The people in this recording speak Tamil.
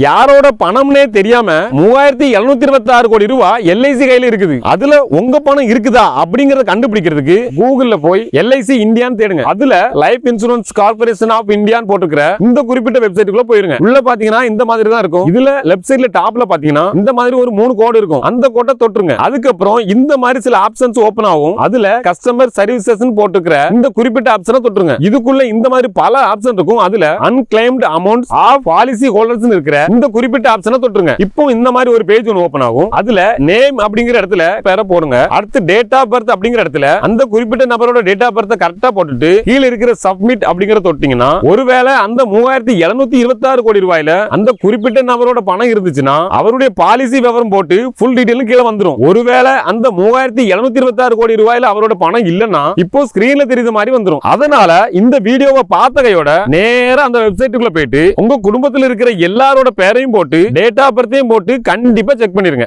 யாரோட பணம்னே தெரியாம மூவாயிரத்தி எழுநூத்தி இருபத்தி ஆறு கோடி ரூபாய் எல்ஐசி கையில இருக்குது. அதுல உங்க பணம் இருக்குதா அப்படிங்கறத கண்டுபிடிக்கிறதுக்கு கூகுள்ல போய் எல்ஐசி இந்தியான்னு தேடுங்க. அதுல லைஃப் இன்சூரன்ஸ் கார்பரேஷன் ஆஃப் இந்தியான்னு போட்டுக்கிற இந்த குறிப்பிட்ட வெப்சைட்டுக்குள்ள போயிருங்க. உள்ள பாத்தீங்கன்னா இந்த மாதிரி தான் இருக்கும். இதுல லெஃப்ட் சைட்ல டாப்ல பாத்தீங்கன்னா இந்த மாதிரி ஒரு மூணு கோடு இருக்கும். அந்த கோட்டை தொட்டுருங்க. அதுக்கப்புறம் இந்த மாதிரி சில ஆப்ஷன்ஸ் ஓபன் ஆகும். அதுல கஸ்டமர் சர்வீசஸ் போட்டுக்கிற இந்த குறிப்பிட்ட ஆப்ஷனை தொட்டுருங்க. இதுக்குள்ள இந்த மாதிரி பல ஆப்ஷன் இருக்கும். அதுல unclaimed amount of policy holders இருக்கிற இந்த குறிப்பிட்ட ஆப்ஷனை தொட்டுருங்க. இப்போ இந்த மாதிரி ஒரு பேஜ் ஒன்று ஓப்பன் ஆகும். அதுல நேம் அப்படிங்கிற இடத்துல பேரை போடுங்க. அடுத்து டேட் ஆஃப் பர்த் அப்படிங்கிற இடத்துல அந்த குறிப்பிட்ட நபரோட டேட் ஆஃப் பர்த் கரெக்டா போட்டுட்டு கீழே இருக்கிற சப்மிட் அப்படிங்கிற தொட்டிங்கன்னா ஒருவேளை அந்த மூவாயிரத்தி எழுநூத்தி இருபத்தி ஆறு கோடி ரூபாயில அந்த குறிப்பிட்ட நபரோட பணம் இருந்துச்சுன்னா அவருடைய பாலிசி விவரம் போட்டு ஃபுல் டீடைலும் கீழே வந்துரும். ஒருவேளை அந்த மூவாயிரத்தி எழுநூத்தி இருபத்தி ஆறு கோடி ரூபாயில அவரோட பணம் இல்லைன்னா இப்போ ஸ்கிரீன்ல தெரியுது மாதிரி வந்துரும். அதனால இந்த வீடியோவை பார்த்த கையோட நேரம் அந்த வெப்சைட்டுக்குள்ள போயிட்டு உங்க குடும்பத்தில் இருக்கிற எல்லாரோட பேரையும் போட்டு டேட் ஆஃப் பர்த்தையும் போட்டு கண்டிப்பா செக் பண்ணிருங்க.